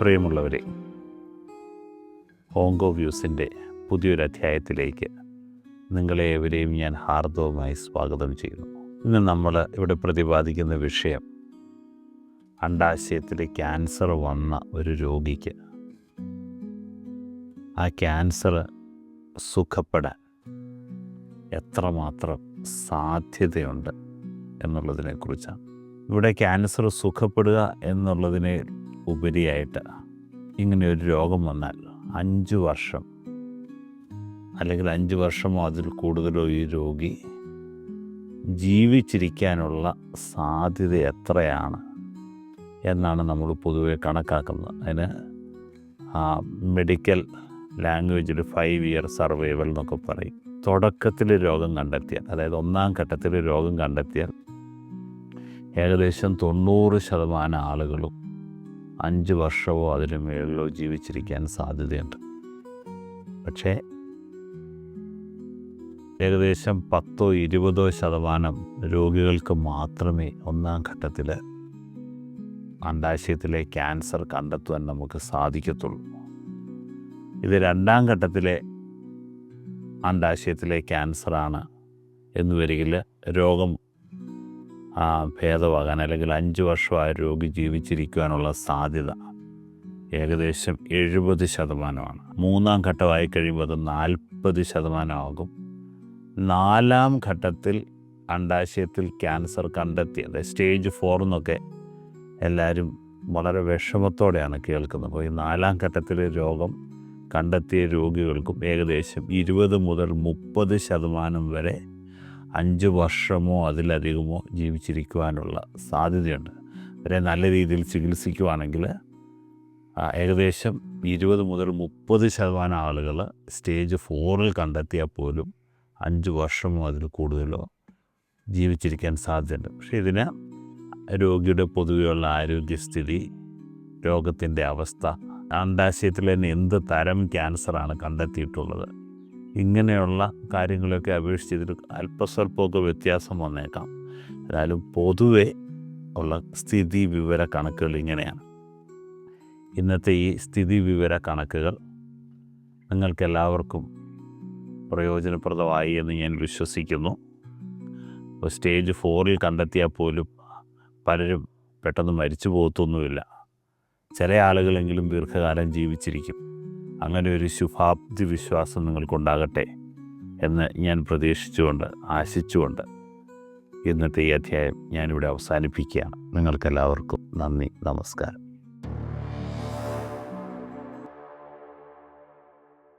പ്രിയമുള്ളവരെ ഹോങ്കോ വ്യൂസിന്റെ പുതിയൊരു അധ്യായത്തിലേക്ക് നിങ്ങളെ എവരെയും ഞാൻ ഹാർദവുമായി സ്വാഗതം ചെയ്യുന്നു. ഇന്ന് നമ്മൾ ഇവിടെ പ്രതിപാദിക്കുന്ന വിഷയം അണ്ടാശയത്തിൽ ക്യാൻസർ വന്ന ഒരു രോഗിക്ക്. ആ ക്യാൻസർ സുഖപ്പെടാൻ എത്രമാത്രം സാധ്യതയുണ്ട്? എന്നുള്ളതിനെക്കുറിച്ചാണ്. ഇവിടെ ക്യാൻസർ സുഖപ്പെടുക എന്നുള്ളതിനെ ഉപരിയായിട്ട് ഇങ്ങനെ ഒരു രോഗം വന്നാൽ അഞ്ച് വർഷം അല്ലെങ്കിൽ അഞ്ച് വർഷമോ അതിൽ കൂടുതലോ ഈ രോഗി ജീവിച്ചിരിക്കാനുള്ള സാധ്യത എത്രയാണ് എന്നാണ് നമ്മൾ പൊതുവെ കണക്കാക്കുന്നത്. അതിന് മെഡിക്കൽ ലാംഗ്വേജിൽ ഫൈവ് ഇയർ സർവൈവൽ എന്നൊക്കെ പറയും. തുടക്കത്തിൽ രോഗം കണ്ടെത്തിയാൽ അതായത് ഒന്നാം ഘട്ടത്തിൽ രോഗം കണ്ടെത്തിയാൽ ഏകദേശം തൊണ്ണൂറ് ശതമാനം ആളുകളും അഞ്ച് വർഷമോ അതിനു മേളിലോ ജീവിച്ചിരിക്കാൻ സാധ്യതയുണ്ട്. പക്ഷേ ഏകദേശം പത്തോ ഇരുപതോ ശതമാനം രോഗികൾക്ക് മാത്രമേ ഒന്നാം ഘട്ടത്തിൽ അണ്ടാശയത്തിലെ ക്യാൻസർ കണ്ടെത്തുവാൻ നമുക്ക് സാധിക്കത്തുള്ളൂ. ഇത് രണ്ടാം ഘട്ടത്തിലെ അണ്ടാശയത്തിലെ ക്യാൻസറാണ്. എന്ന് വരികിൽ രോഗം ഭേദമാകാൻ അല്ലെങ്കിൽ അഞ്ച് വർഷം ആ രോഗി ജീവിച്ചിരിക്കുവാനുള്ള സാധ്യത ഏകദേശം എഴുപത് ശതമാനമാണ്. മൂന്നാം ഘട്ടമായി കഴിയുമ്പോൾ അത് നാൽപ്പത് ശതമാനമാകും. നാലാം ഘട്ടത്തിൽ അണ്ടാശയത്തിൽ ക്യാൻസർ കണ്ടെത്തി അതായത് സ്റ്റേജ് ഫോർ എന്നൊക്കെ എല്ലാവരും വളരെ വിഷമത്തോടെയാണ് കേൾക്കുന്നത്. അപ്പോൾ ഈ നാലാം ഘട്ടത്തിലെ രോഗം കണ്ടെത്തിയ രോഗികൾക്കും ഏകദേശം ഇരുപത് മുതൽ മുപ്പത് ശതമാനം വരെ അഞ്ച് വർഷമോ അതിലധികമോ ജീവിച്ചിരിക്കുവാനുള്ള സാധ്യതയുണ്ട്. അവരെ നല്ല രീതിയിൽ ചികിത്സിക്കുവാണെങ്കിൽ ഏകദേശം ഇരുപത് മുതൽ മുപ്പത് ശതമാനം ആളുകൾ സ്റ്റേജ് ഫോറിൽ കണ്ടെത്തിയാൽ പോലും അഞ്ച് വർഷമോ അതിൽ കൂടുതലോ ജീവിച്ചിരിക്കാൻ സാധ്യതയുണ്ട്. പക്ഷേ ഇതിന് രോഗിയുടെ പൊതുവെയുള്ള ആരോഗ്യസ്ഥിതി രോഗത്തിന്റെ അവസ്ഥ അണ്ടാശയത്തിൽ തന്നെ എന്ത് തരം ക്യാൻസറാണ് കണ്ടെത്തിയിട്ടുള്ളത് ഇങ്ങനെയുള്ള കാര്യങ്ങളൊക്കെ അപേക്ഷിച്ച് ഇതിൽ അല്പസ്വല്പമൊക്കെ വ്യത്യാസം വന്നേക്കാം. എന്നാലും പൊതുവെ ഉള്ള സ്ഥിതി വിവര കണക്കുകൾ ഇങ്ങനെയാണ്. ഇന്നത്തെ ഈ സ്ഥിതി വിവര കണക്കുകൾ നിങ്ങൾക്കെല്ലാവർക്കും പ്രയോജനപ്രദമായി എന്ന് ഞാൻ വിശ്വസിക്കുന്നു. ഇപ്പോൾ സ്റ്റേജ് ഫോറിൽ കണ്ടെത്തിയാൽ പോലും പലരും പെട്ടെന്ന് മരിച്ചു പോകത്തൊന്നുമില്ല. ചില ആളുകളെങ്കിലും ദീർഘകാലം ജീവിച്ചിരിക്കും. അങ്ങനെ ഒരു ശുഭാപ്തി വിശ്വാസം നിങ്ങൾക്കുണ്ടാകട്ടെ എന്ന് ഞാൻ പ്രതീക്ഷിച്ചുകൊണ്ട് ആശിച്ചുകൊണ്ട് ഇന്നത്തെ ഈ അധ്യായം ഞാനിവിടെ അവസാനിപ്പിക്കുകയാണ്. നിങ്ങൾക്കെല്ലാവർക്കും നന്ദി നമസ്കാരം.